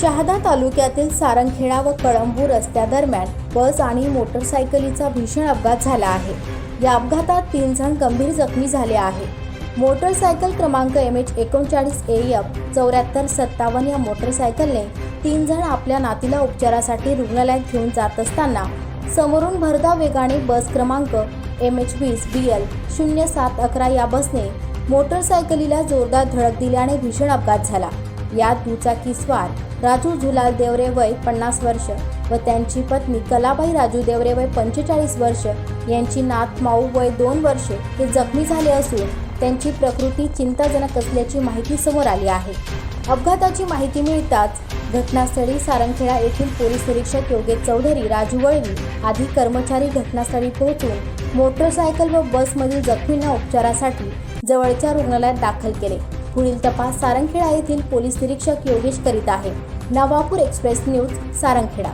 शहादा तालुक्यातील सारंगखेडा व कळंबू रस्त्यादरम्यान बस आणि मोटरसायकलीचा भीषण अपघात झाला आहे. या अपघातात तीन जण गंभीर जखमी झाले आहे मोटरसायकल क्रमांक एम एच एकोणचाळीस ए एफ चौऱ्याहत्तर सत्तावन्न या मोटरसायकलने तीन जण आपल्या नातीला उपचारासाठी रुग्णालयात घेऊन जात असताना समोरून भरधाव वेगाने बस क्रमांक एम एच वीस बी एल शून्य सात अकरा या बसने मोटरसायकलीला जोरदार धडक दिल्याने भीषण अपघात झाला. यात दुचाकीस्वार राजू झुलाल देवरे वय पन्नास वर्ष व त्यांची पत्नी कलाबाई राजू देवरे वय पंचेचाळीस वर्ष यांची नात माऊ वय दोन वर्षे हे जखमी झाले असून त्यांची प्रकृती चिंताजनक असल्याची माहिती समोर आली आहे. अपघाताची माहिती मिळताच घटनास्थळी सारंगखेडा येथील पोलीस निरीक्षक योगेश चौधरी राजू वळवी आदी कर्मचारी घटनास्थळी पोहोचून मोटरसायकल व बसमधील जखमींना उपचारासाठी जवळच्या रुग्णालयात दाखल केले. पुढील तपास सारंगखेडा येथील पोलीस निरीक्षक योगेश करीत आहे. Navapur express news Sarangkheda.